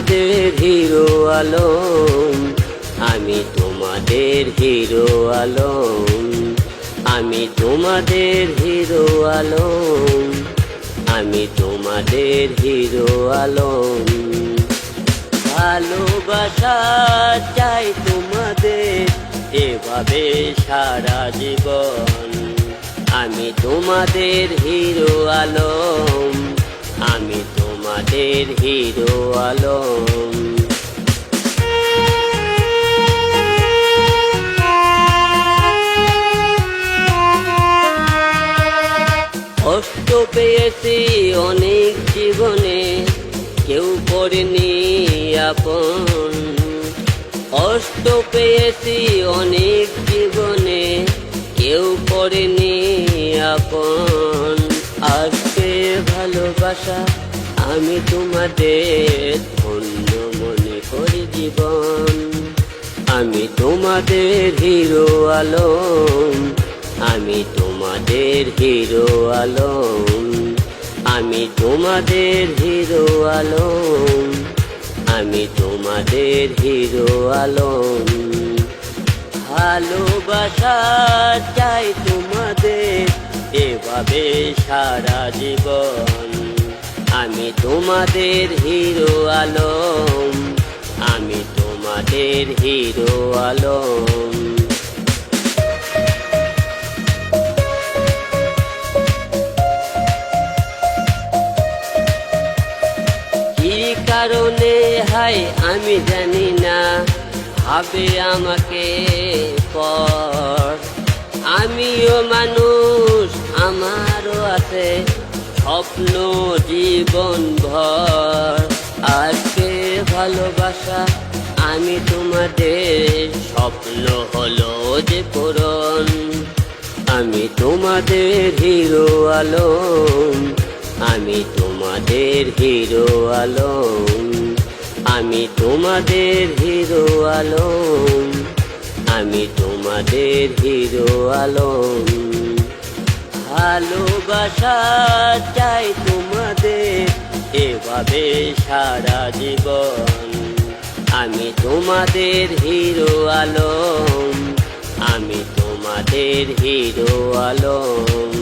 Hero Alam, আমি তোমাদের hero Alam, আমি তোমাদের হিরো আলম, আমি তোমাদের হিরো আলম। ভালোবাসা চাই তোমাদের, এভাবে সারা জীবন। আমি তোমাদের হিরো আলম, আমি তোমাদের হিরো আলম। কষ্ট পেয়েছি অনেক জীবনে, কেউ করেনি আপন। কষ্ট পেয়েছি অনেক জীবনে, কেউ করেনি আপন। আজকে ভালোবাসা আমি তোমাদের ধন্য মনে করি জীবন। আমি তোমাদের হিরো আলম। আমি তোমাদের হিরো আলম। আমি তোমাদের হিরো আলম। আমি তোমাদের হিরো আলম। ভালোবাসা চাই তোমাদের, এভাবে সারা জীবন। আমি তোমাদের হিরো আলম, আমি তোমাদের হিরো আলম। কি কারণে হাই আমি জানি না, ভাবে আমাকে পর। আমিও মানুষ স্বপ্ন জীবন ভর। আজকে ভালোবাসা? আমি তোমাদের স্বপ্ন হলো যে পূরণ। আমি তোমাদের হিরো আলম। আমি তোমাদের হিরো আলম। আমি তোমাদের হিরো আলম। আমি তোমাদের হিরো আলম। ভালোবাসা চাই তোমাদের এভাবে সারা জীবন। আমি তোমাদের হিরো আলম আমি তোমাদের হিরো আলম।